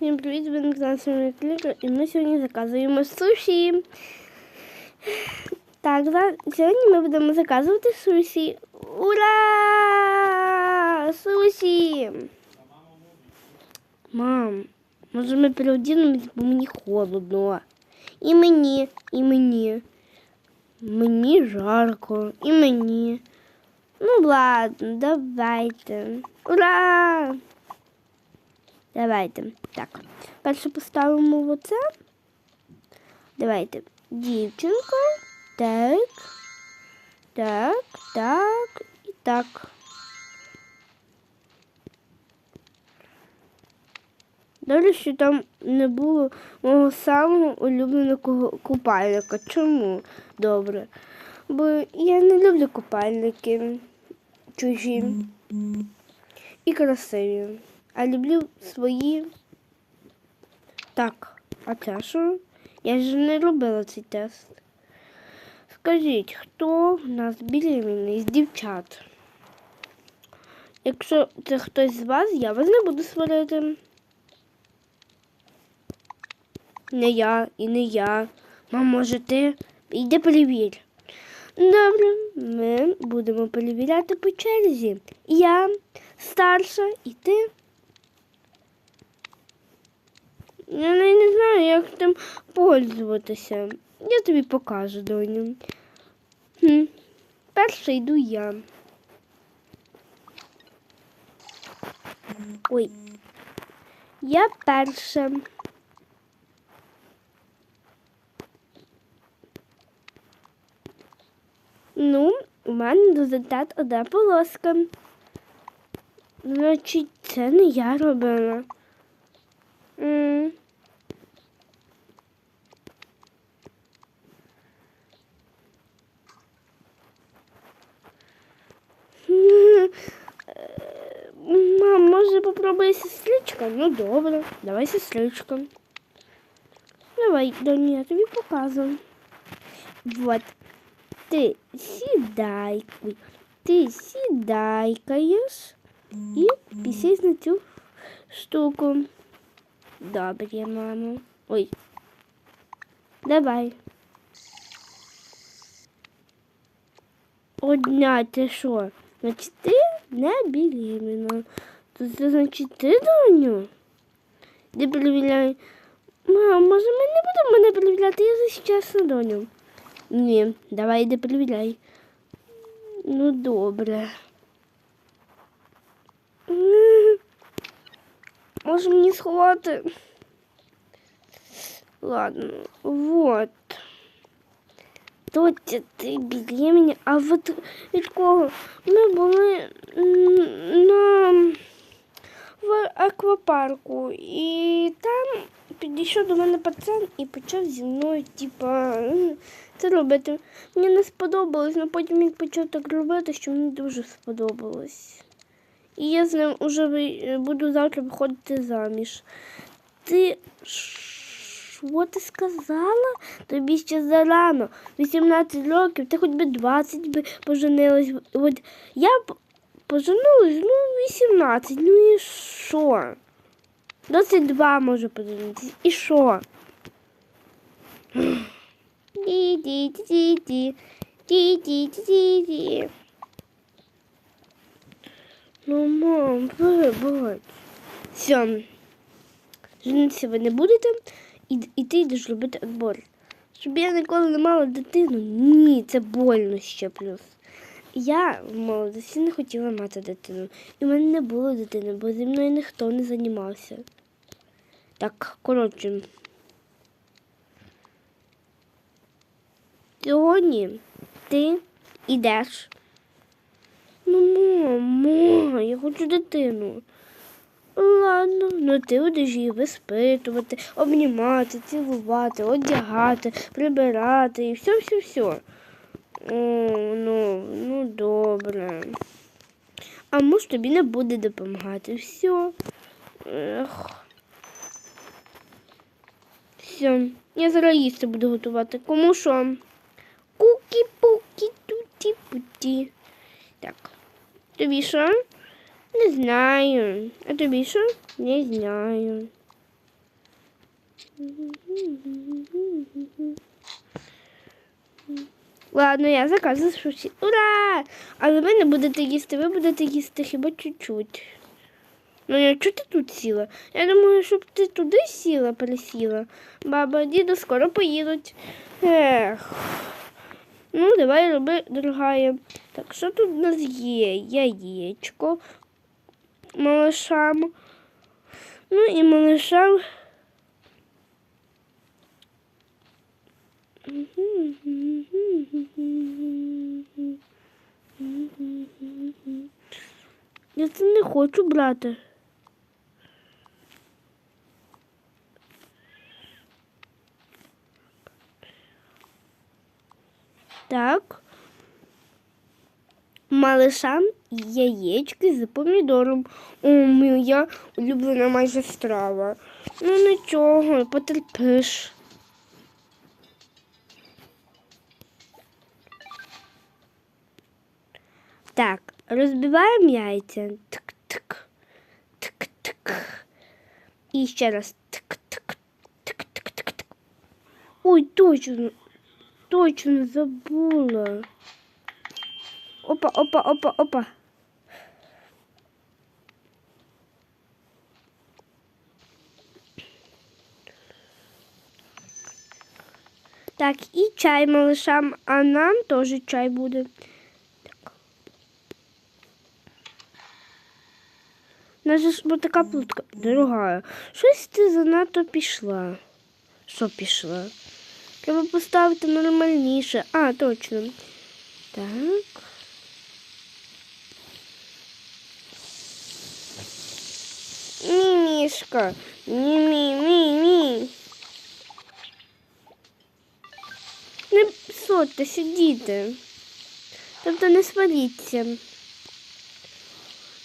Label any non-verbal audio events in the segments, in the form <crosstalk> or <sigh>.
Всім привіт, ви на каналі Кліка, і ми сьогодні заказуємо суші. Так, сьогодні ми будемо заказувати суші. Ура! Суші! Мам, може ми переодінемось, бо мені холодно. І мені, і мені. Мені жарко, і мені. Ну ладно, давайте. Ура! Давайте. Так. Перше поставимо в оце. Давайте. Дівчинка. Так. Так, так і так. Добре, що там не було мого самого улюбленого купальника. Чому? Добре. Бо я не люблю купальники чужі і красиві. А люблю свої. Так, а це що? Я ж не робила цей тест. Скажіть, хто в нас беременний з дівчат? Якщо це хтось з вас, я вас не буду сварити. Не я і не я. Мам, може ти? Йди перевір. Добре, ми будемо перевіряти по черзі. Я старша і ти. Я не знаю, як тим пользуватися. Я тобі покажу, доню. Хм. Перша йду я. Ой. Я перша. Ну, у мене результат одна полоска. Значить, це не я робила. М. <laughs> Е, Мам, може попробуй сестричка? Ну добре, давай сестричка. Давай, Доня, я тобі показую. Вот. Ти сідай, ой, ти сідайкаєш і пісись на цю штуку. Добре, мамо. Ой. Давай. Одня, ти що? Значить, ти не беременна. То це значить ти, доню? Де перевіряй. Мам, може ми не будемо мене перевіряти, я за чесно, доню. Ні, давай йди перевіряй. Ну, добре. Може мені сховати? Ладно, вот. Тотя, ти беременна, а от від кого? Ми були на в аквапарку, і там підійшов до мене пацан і почав зі мною, типа, це робити. Мені не сподобалось, але потім він почав так робити, що мені дуже сподобалось. І я з ним уже ви- буду завтра виходити заміж. Ти що ти сказала? Тобі ще зарано. 18 років, ти хоч би 20 би поженилась. От я п- поженилась, ну, 18. Ну і що? 22 можу поженитись. І що? Ді-ді-ді-ді. Ді-ді-ді-ді. Ну, мам, вибач. Все. Женитися ви не будете, і, і ти йдеш робити отбор. Щоб я ніколи не мала дитину, ні, це больно ще плюс. Я в молодості не хотіла мати дитину. І в мене не було дитини, бо зі мною ніхто не займався. Так, коротше. Сьогодні ти йдеш. Мамо, я хочу дитину. Ладно, ну ти будеш її виспитувати, обнімати, цілувати, одягати, прибирати і все, все, все. О, ну, ну добре. А муж тобі не буде допомагати. Все. Ех. Все. Я зараз їсти буду готувати. Кому що? Кукі-пукі, туті-путі. Так. Тобі що? Не знаю. А тобі що? Не знаю. Ладно, я заказую суші. Ура! Але ви не будете їсти, ви будете їсти хіба чуть-чуть. Ну, я чого ти тут сіла? Я думаю, щоб ти туди сіла, пересіла. Баба, діду скоро поїдуть. Ех. Ну, давай роби, дорогая. Так, що тут у нас є? Яєчко малышам. Ну і малышам. Я це не хочу брати. Так. Малышам яєчки з помідором. О, моя улюблена майже страва. Ну нічого, потерпиш. Так, розбиваємо яйця. Тик-тик. Тик-тик. І ще раз. Тик-тик. Тик-тик-тик-тик. Ой, точно. Точно забула. Опа, опа, опа, опа. Так, і чай малышам, а нам теж чай буде. Так. У нас же бо така плутка. Дорога, щось ти занадто пішла. Що пішла? Треба поставити нормальніше. А, точно. Так. Ні, мішка. Ні, ні, ні, ні. Не псоте, сидіти. Тобто не сваріться.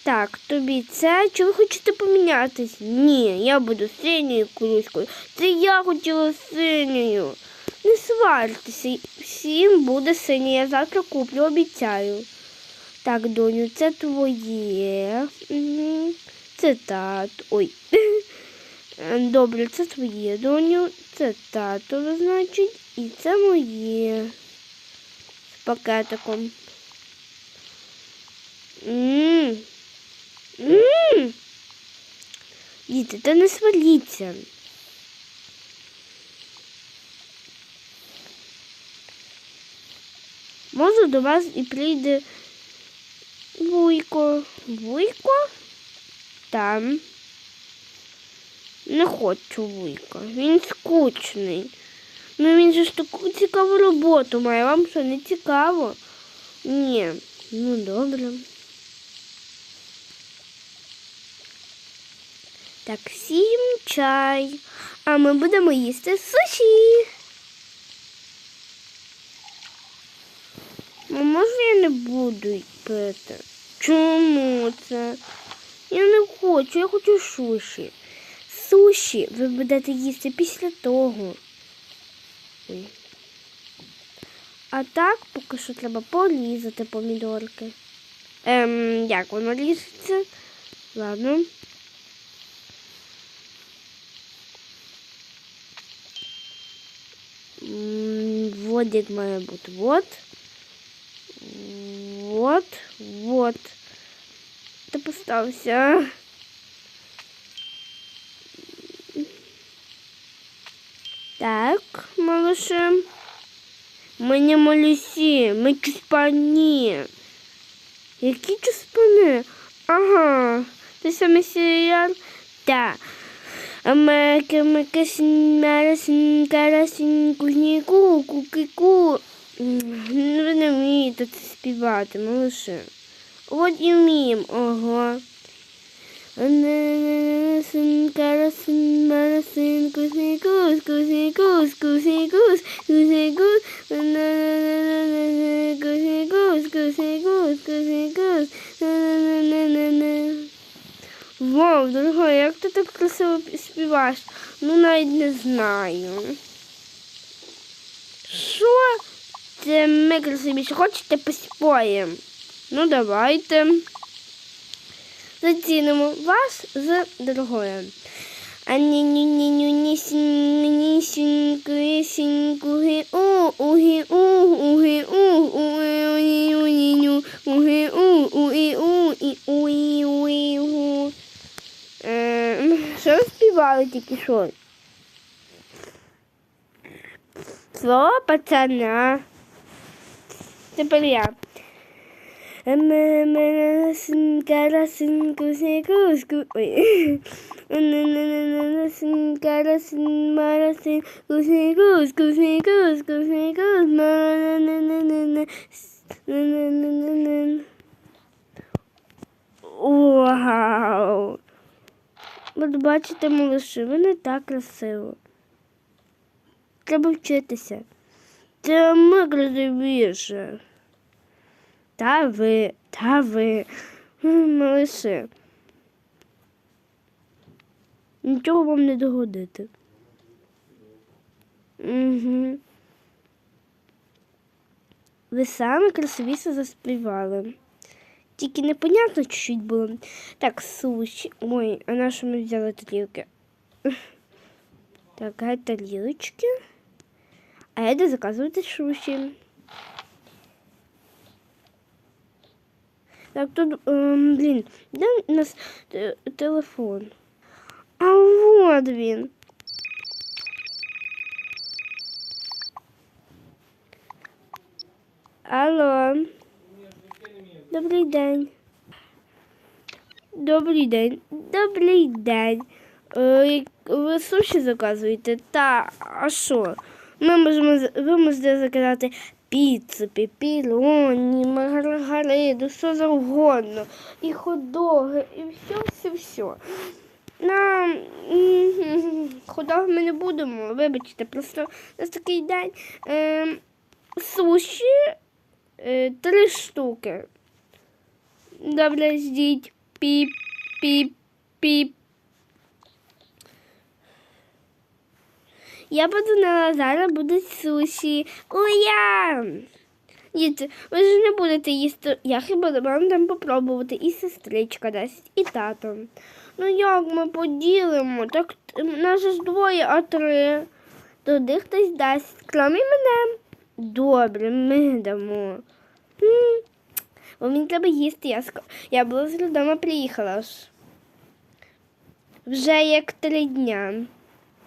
Так, тобі це. Чи ви хочете помінятись? Ні, я буду синьою курочкою. Це я хотіла синьою. Не сварьтеся, всім буде синє. Я завтра куплю, обіцяю. Так, доню, це твоє. Мгм. Це тат. Ой. <laughs> Добре, це твоє, доню. Це татове, значить, і це моє. З пакетиком. Діти, та не сваліться. Може до вас і прийде Вуйко. Вуйко? Там. Не хочу Вуйка. Він скучний. Ну він же ж таку цікаву роботу має. Вам що, не цікаво? Ні. Ну добре. Так, всім чай. А ми будемо їсти суші. Ну, може я не буду пити? Чому це? Я не хочу, я хочу суші. Суші ви будете їсти після того. А так поки що треба порізати помідорки. Ем, як воно ріжеться? Ладно. Вот має бути. Вот. Вот, вот. Ти постався. Так, малыши. Ми не малюсі, ми чуспані. Які чуспани? Ага, ти саме серіал? Так. Америка, Макасин, Марасин, Карасин, Кузніку, Кукіку. Ви не вмієте це співати, малыши. От і вміємо, ого. Ананасин, карасин, марасин, кусникус, кусникус, кусникус, кусникус, ананананана, кусникус, кусникус, кусникус, ананананана. Вау, дорога, як ти так красиво співаєш? Ну, навіть не знаю. Що? Це ми красивіше. Хочете поспоємо? Ну, давайте зацінимо вас з другою. А ні ні ні ні ні ні сіньку сіньку гі у у гі у у у ні у ні ню у у у у і у і у Що співали тільки що? Слово пацана. Тепер я. Вау! От бачите, малиші, ви не так красиво. Треба вчитися. Це ми розумієш. Та ви, та ви, малыші. Нічого вам не догодити. Угу. Ви саме красивіше заспівали. Тільки непонятно чуть-чуть було. Так, суші. Ой, а на що ми взяли тарілки? Так, гай тарілочки. А я йду заказувати суші. Так, тут, ем, блін, де у нас телефон? А вот він. Алло. Добрий день. Добрий день. Добрий день. Е, Ви суші заказуєте? Та, а що? Ми можемо ви можете заказати піцу, пепіроні, маргариду, що завгодно. І хот-доги, і все, все, все. На м, ми не будемо, вибачте, просто у нас такий день. Е, суші е, три штуки. Добре, ждіть. Піп, піп, піп. Я подумала, зараз будуть суші. Уя! Діти, ви ж не будете їсти. Я хіба вам дам попробувати. І сестричка дасть, і тато. Ну як ми поділимо? Так нас ж двоє, а три. Туди хтось дасть, крім мене. Добре, ми дамо. Бо мені треба їсти. Я, ск- я була з додому приїхала ж. Вже як три дня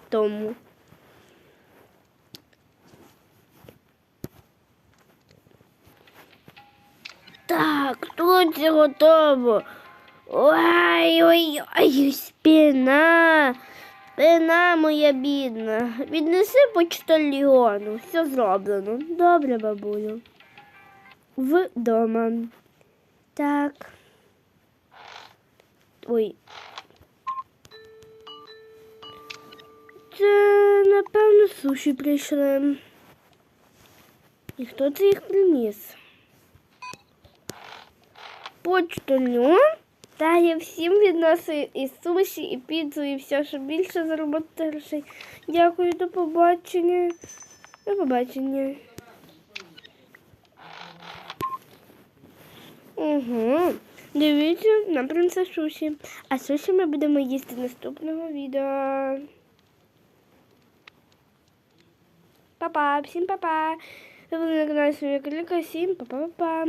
тому. Так, тут готово. Ой, ой, ой, спина. Спина моя бідна. Віднеси почтальйону. Все зроблено. Добре, бабулю. Вдома. Так. Ой. Це, напевно, суші прийшли. І хто це їх приніс? Почтальон? Та я всім відносив і суші, і піцу, і все, щоб більше заробити грошей. Дякую, до побачення. До побачення. Угу. Дивіться на принца суші. А суші ми будемо їсти наступного відео. Па-па, всім па-па. Ви були на каналі Соня Каліка, всім па-па-па-па.